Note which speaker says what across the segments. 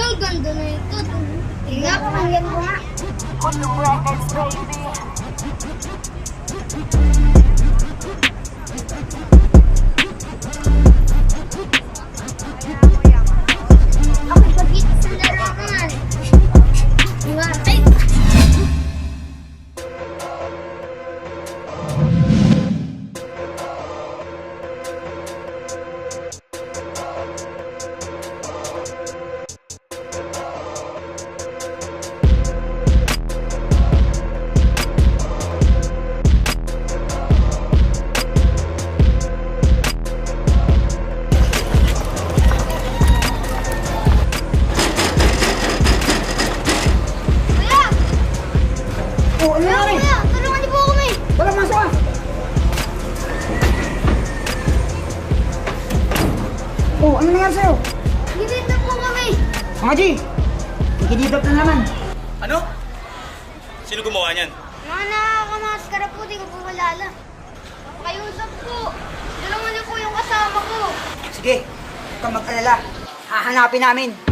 Speaker 1: Ito, ganda na ito. Tingnan ko, ang ganda nga. Ako
Speaker 2: Oh, ano nangyari?
Speaker 1: kuya! Tulungan niyo po kami!
Speaker 2: Tara, masok ka! Oh, ano nangyari sa'yo?
Speaker 1: Gilid po kami!
Speaker 2: Mga G! Ikididot na naman.
Speaker 3: Ano? Sino gumawa niyan?
Speaker 1: Mga nakakamaskara po, di ko po malala. Pakayusap po! Tulungan niyo po yung kasama ko!
Speaker 2: Sige, huwag kang mag-alala. Hahanapin namin.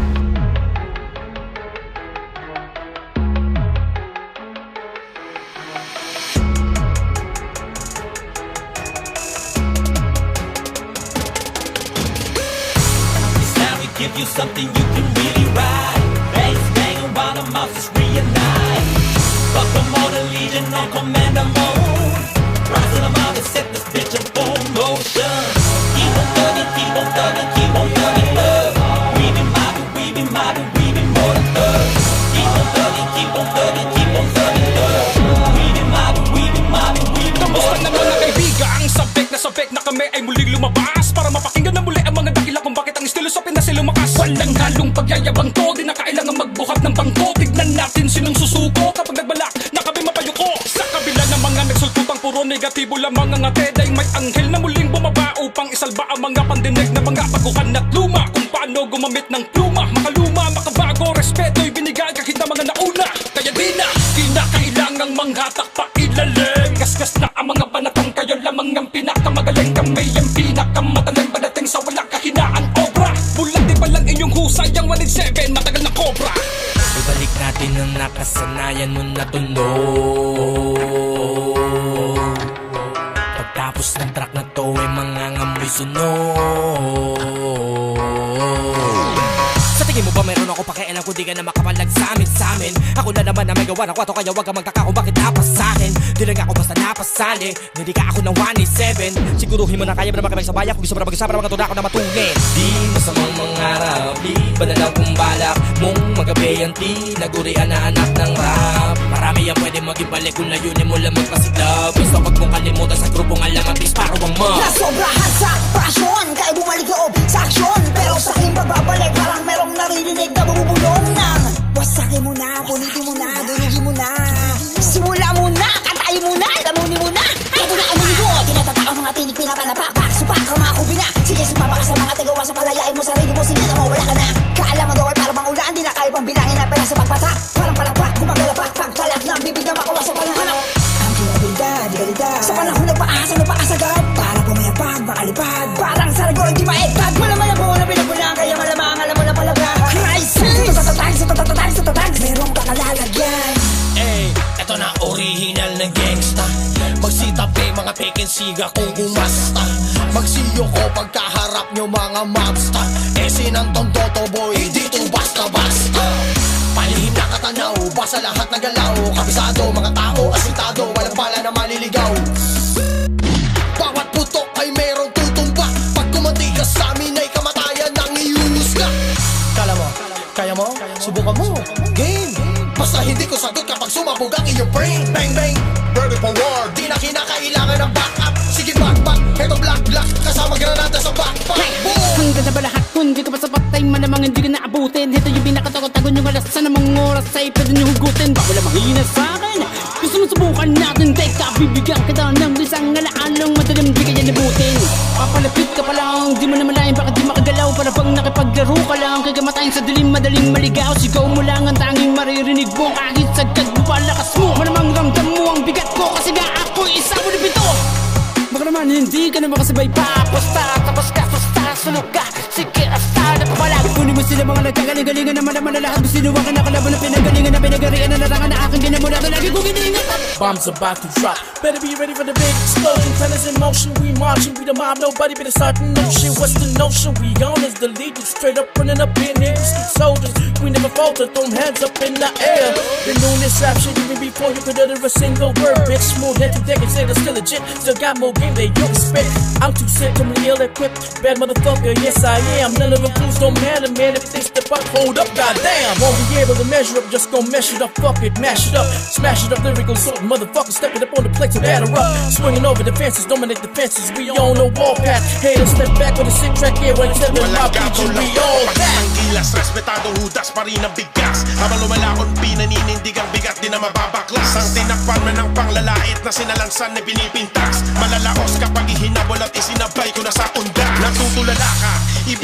Speaker 4: You something you can really ride. Bass banging while the monsters reunite. Fuck the legion on commando mode. Rise to the mob and set this bitch in full motion. Keep on thugging, keep on thugging, keep on thugging love. We be mobbing, we be mobbing, we be more than thugs. Keep on thugging, keep on thugging, keep on thugging love. We be mobbing, we be mobbing, we be more
Speaker 5: Kamusta
Speaker 4: than
Speaker 5: naman na
Speaker 4: thugs.
Speaker 5: kaibigan? Sabik na sabik na kami ay muling lumabas halong pagyayabang to, di na kailangan magbuhat ng bangko. Tignan natin sinong susuko. Kapag nagbalak na kami mapayuko. Sa kabila ng mga nagsulputang puro negatibo lamang ang atid ay may anghel na muling bumaba Upang isalba ang mga pandinig na mga baguhan at luma. Kung paano gumamit ng pluma, makaluma, makabago Respeto'y binigay kahit na mga nauna. Kaya di na, kinakailangang manghatak pa ilalim Gasgas na
Speaker 4: Natin ang nakasanayan mo na tunog Pagtapos ng track na ba meron ako pakialam kung di ka na makapalag sa amin sa amin. Ako na naman na may gawa ng kwato kaya wag kang magtaka kung bakit napas sa akin. Di lang ako basta napasali Hindi ka ako ng 187 Siguruhin mo na kaya mo naman kami sa bayan Kung gusto mo na mag-usapan ng mga tunako na matunin Di masamang mangarap Di ba na lang kung balak Mong magabi ang di Nagurian na anak ng rap? Marami ang pwede mag-ibalik Kung layunin mo lang magpasiglab Basta wag mong kalimutan sa grupong alam At para ang ma
Speaker 6: Nasobrahan sa pasyon
Speaker 4: como nada. Peking siga kung umasta. Magsiyo ko pagkaharap nyo mga mobsta Eh sinang tondoto boy, dito basta-basta Palihim na katanaw, basa lahat ng galaw. Kabisado mga tao, asintado, walang bala na maliligaw Kasama granada sa backpack. Boom!
Speaker 7: Hanggang sa balahat kung di ka pa sapat ay malamang hindi ka naabutin. Ito yung pinakatagot-tagon yung alasan ng mga oras ay pwede nyo hugutin. Baka wala mahina sa akin. Gusto mo subukan natin Teka, bibigyan kita ng isang alaalang madalim di kaya nabutin Papalapit ka pa lang, di mo na malayan baka di makagalaw. Para bang nakipaglaro ka lang Kagamatayin sa dilim, madaling maligaw. Sigaw mo lang ang tanging maririnig mo Kahit sagad mo palakas mo. Malamang ramdam na makasabay pa. Basta tapos ka, basta sunog ka Sige, asta na papalag Kunin mo sila mga nagkagaling-galingan na malaman na lahat mo na kalaban na pinagalingan na pinagarian na narangan na aking ginamula na lagi kong iningat
Speaker 8: Bombs about to drop. Better be ready for the big explosion. Fellas in motion, we marching. We the mob, nobody better start to know shit. What's the notion? We on as the legion, straight up running up in here. Soldiers, we never falter. Throw hands up in the air. Doing this rap shit even before you could utter a single word. Bitch, smooth head to deck and say they're still legit. Still got more game than you expect. I'm too sick, I'm ill equipped. Bad motherfucker, yes I am. None of them fools don't matter, man. If they step up, hold up, goddamn. Won't be able to measure up, just gon' mesh it up. Fuck it, mash it up, smash it up. Lyrical sort, motherfucker, stepping up on the plate to batter up. Swinging over the fences, dominate the fences. We on the warpath. Haters step back with a sick track here. When telling my
Speaker 9: Walang
Speaker 8: preacher,
Speaker 9: gato
Speaker 8: we all
Speaker 9: Pag
Speaker 8: that.
Speaker 9: ng gilas, respetado hudas pa rin ang bigas Habang lumalakon, pinaninindig ang bigat Di na mababaklas Ang tinakpan man ng panglalait na sinalansan ni pinipintas Malalaos kapag ihinabol at isinabay ko na sa ka,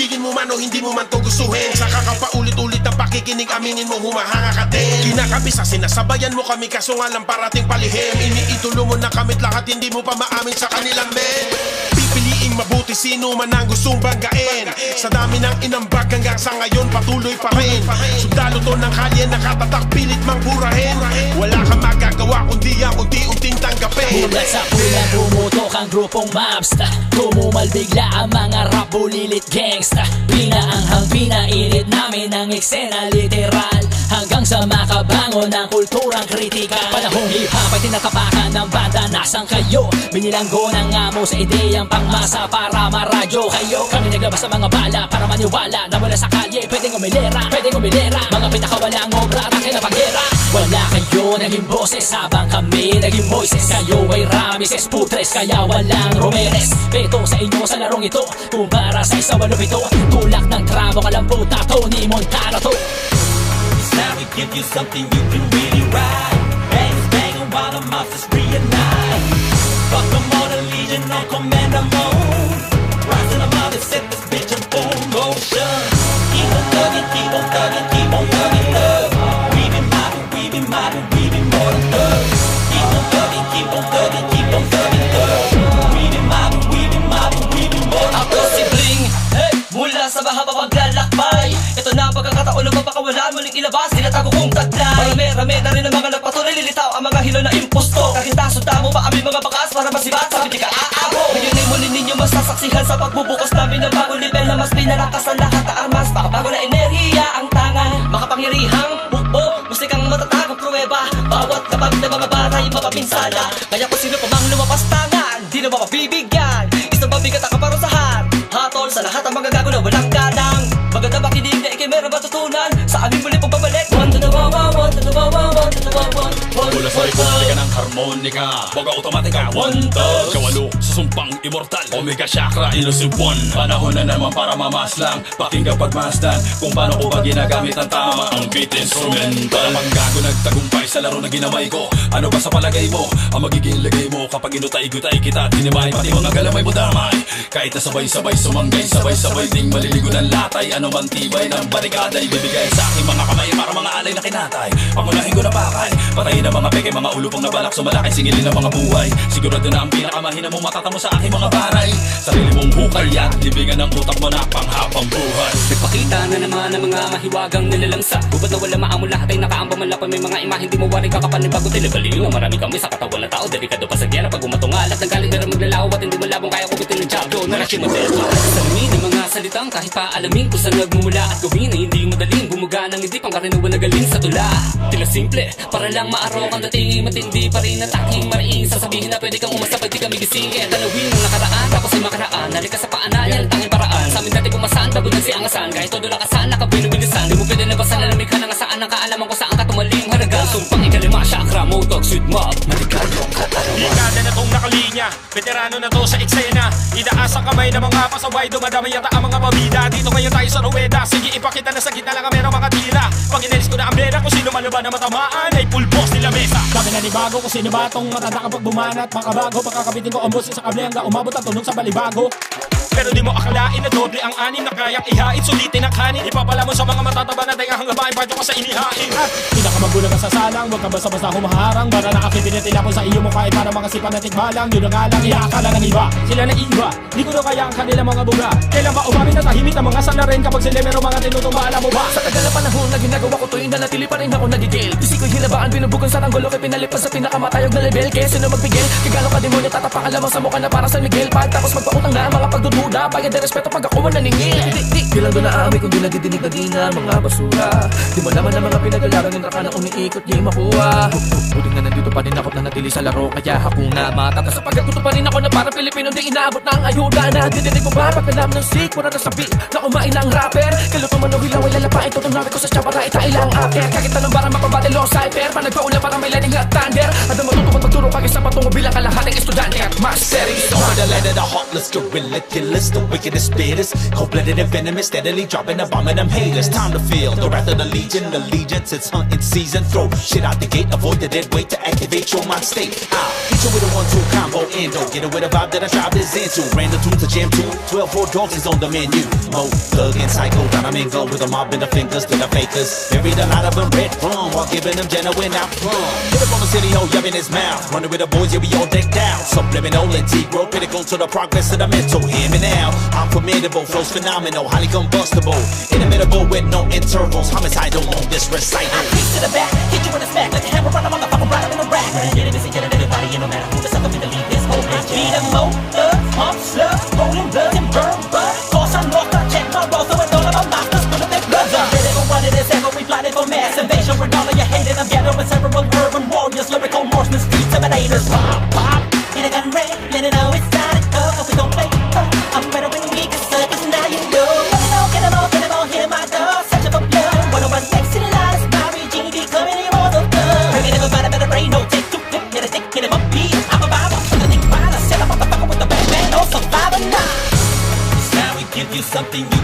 Speaker 9: ibigin mo man o hindi mo man to gustuhin. Saka ka paulit-ulit ang pakikinig, aminin mo humahanga ka din. Kinakabisa, sinasabayan mo kami kaso nga lang parating palihim. Iniitulo mo na kamit lahat, hindi mo pa maamin sa kanilang men. Pipiliing mabuti sino man ang gustong banggain. Sa dami ng inambag hanggang sa ngayon patuloy pa rin. Sundalo to ng kalye nakatatak pilit mang burahin Wala kang magagawa kundi ang unti-unting tanggapin.
Speaker 10: Mula sa ulan bumutok ang grupong mobsta Tumumal bigla ang mga rap bulilit gangsta. Pinaanghang pinainit namin ang eksena literal. Hanggang sa makabangon ng kulturang kritikal. Panahong hip-hop ay tinatapakan ng banda Nasaan kayo? Binilanggo ng amo sa ideyang pangmasa para maradyo kayo. Kami naglabas ng mga bala para maniwala Na wala sa kalye, pwedeng umilera, pwedeng umilera. Mga pinakawalang obra at akin na paggera Wala kayo naging boses habang kami naging voices Kayo ay Rameses putres kaya walang Romeres Peto sa inyo sa larong ito Kumpara sa isa walupito Tulak ng tramo kalamputa Tony Montana to
Speaker 11: Now we give you something you can really ride. Bang, bang, while the monsters reunite. Fuck them all, the legion on command and mode. Rising above it, set this bitch
Speaker 10: ilabas, tinatago kong taglay Marami-rami na rin ang mga nagpatuloy Lilitaw ang mga hilo na imposto. Kahit nasunta mo pa aming mga bakas Para masibat. Sa hindi ka aabo Ngayon ay muli ninyo masasaksihan Sa pagbubukas namin ng bagong level Na mas pinalakas ang lahat na armas. Makabago na enerhiya ang tangan Makapangyarihang bukbo Musikang matatag ang pruweba. Bawat kapag na mga baray mapapinsala. Kaya kung sino pa mang lumapas tangan Di na mapapibigyan Isang mabigat ang kaparusahan. Hatol sa lahat ang mga
Speaker 12: Harmonika Boga Automatika One touch Kawalo Susumpang Immortal. Omega Chakra Elusive One Panahon na naman para mamaslang Pakinggan pagmasdan Kung paano ko ba ginagamit ang tama. Ang beat instrumental. Panggago nagtagumpay sa laro na ginamay ko. Ano ba sa palagay mo? Ang magiging lagay mo Kapag inutay-gutay kita at dinimay Pati mga galamay mo damay. Kahit na sabay-sabay sumanggay Sabay-sabay ding maliligo ng latay. Ano man tibay ng barikada Ibibigay sa aking mga kamay Para mga alay na kinatay. Pangunahin ko na bakay Patayin ang mga peke Mga ulupong na balak Sumalakay singilin ang mga buhay. Sigurado na ang pinakamahina mong matatamo sa aking mga baray. Sarili mong hukay at libingan ng utak mo na panghapang buhay.
Speaker 10: Nagpakita na naman ang mga mahiwagang nilalansa Gubad na wala maamo lahat ay nakaambang malapad May mga imahe di mo wari kakapanin bago tinagaliw. Na marami kami sa katawan ng tao Delikado pa sa gyera Pag umatungalat ng galit na maglalaw At hindi malabong kaya kubitin ng jablo. Na rasyon mo Salamin ang mga salitang kahit pa alamin Kung saan nagmumula at gawin ay hindi madaling. Bumuga ng hindi pang karaniwan na galing sa tula. Tila simple Para lang maaraw ang dating Matindi pa rin ang taking mariing Sasabihin na pwede kang umasa Pwede kami gising Kaya tanawin ang nakaraan Tapos ay makaraan. Nalika sa paanan Yan ang tanging paraan. Sa amin dati pumasaan Bago nagsiangasan Kahit todo lakasan Nakabinubilisan Di mo pwede nabasan Nalamig ka na nga saan Ang kaalaman ko saan halaga Sumpang ikalima Chakra Motox with mob Maligayong kaarawan
Speaker 13: Dekada na tong nakalinya Veterano na to sa eksena Itaas ang kamay ng mga pasaway Dumadami yata ang mga pabida Dito ngayon tayo sa Rueda Sige ipakita na sa gitna lang ang merong mga tira Pag inalis ko na ang bera Kung sino man ba na matamaan Ay full boss nila mesa
Speaker 12: Sabi na ni Bago kung sino ba tong matanda kapag bumanat Makabago, pagkakabitin ko ang boses sa kable Hanggang umabot ang tunog sa balibago
Speaker 14: Pero di mo akalain na doble ang anim na kayang ihain. Sulitin ang kanin Ipapala mo sa mga matataba na tenga hanggang bahay Parto ka sa inihain.
Speaker 9: Pinakamagulang ka sa salang Huwag ka basta-basta humaharang. Para nakakipinitila ko sa iyo mo kahit para mga sipa na tikbalang Yun ang nga iakala ng iba. Sila na iba. Di ko na kaya ang kanilang mga buga. Kailan ba umamin na tahimik ang mga salarin Kapag sila meron mga tinutumba mo ba?
Speaker 8: Sa tagal na panahon na ginagawa ko to'y nanatili pa rin ako nagigil. Isi ko'y hinabaan, binubugan sa tanggolo Kaya pinalipas sa pinakamatayog na level. Kaya sino magpigil? Kagalo ka demonyo, tatapakan lamang sa mukha na para sa Miguel Pagtapos magpautang na mga pagdududa Bayad na respeto pag ako mananingil Di, di, Bilang doon kung di nagdidinig na di na mga basura. Di mo naman ang mga pinagalaran ng raka na umiikot di makuha. Buting na nandito pa rin ako na natili sa laro Kaya hakuna matata. Sa pagkatuto pa rin ako na parang Pilipino Di inaabot ng ayuda na. Didinig mo ba pagkalaman ng sick Wala na sabi na umain ng rapper? Kaluto man o hilaw ay lalapain Tutunawi ko sa tsabara itailang after Kahit anong bara mapabate lo cypher Panagpaula para may lightning at thunder. At ang matuto magturo pag isa patungo bilang kalahating estudyante at master.
Speaker 15: Over the land of the heartless gorilla killers, the wickedest spitters, cold-blooded and venomous, steadily dropping a bomb of them haters. Time to feel the wrath of the legion, The allegiance, it's hunting season. Throw shit out the gate, avoid the dead weight to activate your mind state. I'll hit you with a one-two combo endo, get it with a vibe that I drive is into. Random tunes to jam to, 12 4 dogs is on the menu. Mo, thug and psycho, dynamic with a mob in the fingers to the fakers. Buried a lot of them red rum while giving them genuine outcome. Hit up on the city, ho, yubbing his mouth. Running with the boys, yeah, we all decked out. Subliminal, integral, critical to the progress of the mental. Hear me now, I'm formidable, flows phenomenal, highly combustible. Inimitable with no intervals, homicidal on this recital.
Speaker 11: Piece to the back, hit you in the smack like a hammer on a motherfucker right up in the rack. Get it, busy, get it, everybody, and no matter who the sucker, we delete this whole bitch. Beat 'em up, pump, slugs, rolling blood and burn. something you